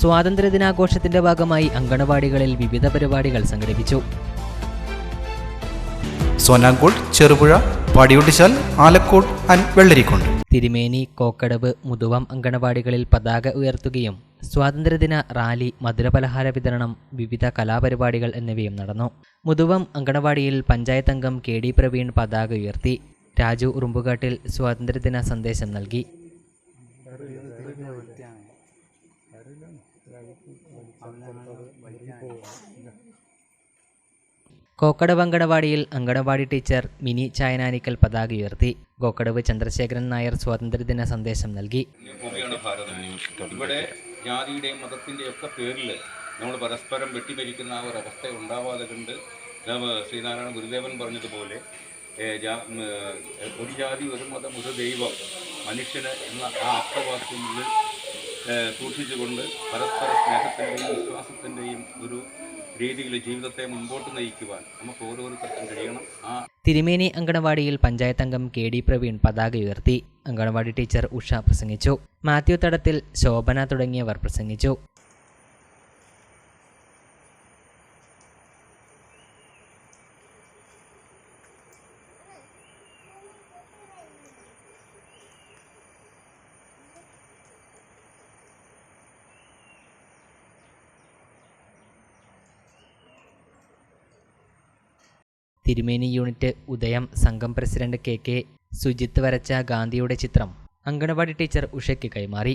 സ്വാതന്ത്ര്യദിനാഘോഷത്തിന്റെ ഭാഗമായി അങ്കണവാടികളിൽ വിവിധ പരിപാടികൾ സംഘടിപ്പിച്ചു. സോനാങ്കോട് ചെറുപുഴ പാടിയൊട്ടിച്ചാൽ ആലക്കോട് ആൻഡ് വെള്ളരിക്കുണ്ട്. തിരുമേനി കോക്കടവ് മുതുവം അങ്കണവാടികളിൽ പതാക ഉയർത്തുകയും സ്വാതന്ത്ര്യദിന റാലി മധുരപലഹാര വിതരണം വിവിധ കലാപരിപാടികൾ എന്നിവയും നടന്നു. മുതുവം അങ്കണവാടിയിൽ പഞ്ചായത്ത് അംഗം കെ ഡി പ്രവീൺ പതാക ഉയർത്തി. രാജു ഉറുമ്പുകാട്ടിൽ സ്വാതന്ത്ര്യദിന സന്ദേശം നൽകി. കോക്കടവ് അങ്കണവാടിയിൽ അങ്കണവാടി ടീച്ചർ മിനി ചായനാനിക്കൽ പതാക ഉയർത്തി. കോക്കടവ് ചന്ദ്രശേഖരൻ നായർ സ്വാതന്ത്ര്യദിന സന്ദേശം നൽകി. ഇവിടെ ജാതിയുടെയും മതത്തിന്റെയും ഒക്കെ പേരിൽ നമ്മൾ പരസ്പരം വെട്ടിമരിക്കുന്ന ആ ഒരവസ്ഥ ഉണ്ടാവാതെ കണ്ട് ശ്രീനാരായണ ഗുരുദേവൻ പറഞ്ഞതുപോലെ ഒരു ജാതി ഒരു മതം ഒരു ദൈവം മനുഷ്യന് എന്ന ആ ആപ്തവാക്യങ്ങളിൽ ഏ, സൂക്ഷിച്ചുകൊണ്ട് പരസ്പര സ്നേഹത്തിന്റെയും വിശ്വാസത്തിന്റെയും ഒരു രീതിയിൽ ജീവിതത്തെ മുമ്പോട്ട് നയിക്കുവാൻ നമുക്ക് ഓരോരുത്തർക്കും കഴിയണം. ആ തിരുമേനി അങ്കണവാടിയിൽ പഞ്ചായത്ത് അംഗം കെ ഡി പ്രവീൺ പതാക ഉയർത്തി. അങ്കണവാടി ടീച്ചർ ഉഷ പ്രസംഗിച്ചു. മാത്യു തടത്തിൽ ശോഭന തുടങ്ങിയവർ പ്രസംഗിച്ചു. തിരുമേനി യൂണിറ്റ് ഉദയം സംഘം പ്രസിഡന്റ് കെ കെ സുജിത്ത് വരച്ച ഗാന്ധിയുടെ ചിത്രം അങ്കണവാടി ടീച്ചർ ഉഷയ്ക്ക് കൈമാറി.